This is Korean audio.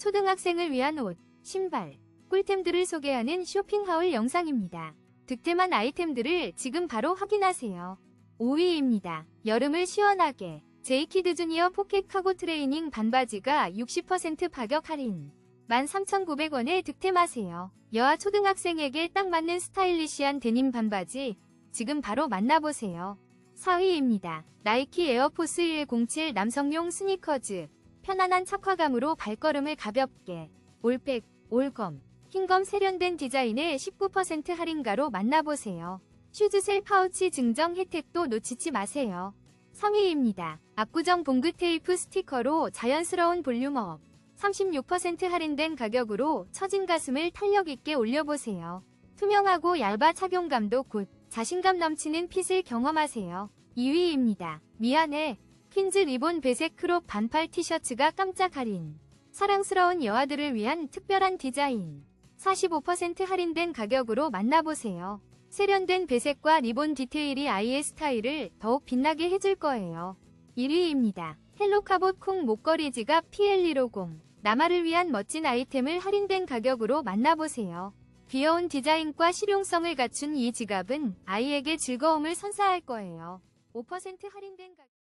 초등학생을 위한 옷, 신발, 꿀템들을 소개하는 쇼핑하울 영상입니다. 득템한 아이템들을 지금 바로 확인하세요. 5위입니다. 여름을 시원하게 제이키드 주니어 포켓 카고 트레이닝 반바지가 60% 가격 할인 13,900원에 득템하세요. 여아 초등학생에게 딱 맞는 스타일리시한 데님 반바지 지금 바로 만나보세요. 4위입니다. 나이키 에어포스 107 남성용 스니커즈 편안한 착화감으로 발걸음을 가볍게 올백, 올검, 흰검 세련된 디자인의 19% 할인가로 만나보세요. 슈즈셀 파우치 증정 혜택도 놓치지 마세요. 3위입니다. 압구정 봉그 테이프 스티커로 자연스러운 볼륨업 36% 할인된 가격으로 처진 가슴을 탄력있게 올려보세요. 투명하고 얇아 착용감도 굿, 자신감 넘치는 핏을 경험하세요. 2위입니다. 미안해. 퀸즈 리본 배색 크롭 반팔 티셔츠가 깜짝 할인. 사랑스러운 여아들을 위한 특별한 디자인. 45% 할인된 가격으로 만나보세요. 세련된 배색과 리본 디테일이 아이의 스타일을 더욱 빛나게 해줄 거예요. 1위입니다. 헬로카봇 콩 목걸이 지갑 PL150. 남아를 위한 멋진 아이템을 할인된 가격으로 만나보세요. 귀여운 디자인과 실용성을 갖춘 이 지갑은 아이에게 즐거움을 선사할 거예요. 5% 할인된 가격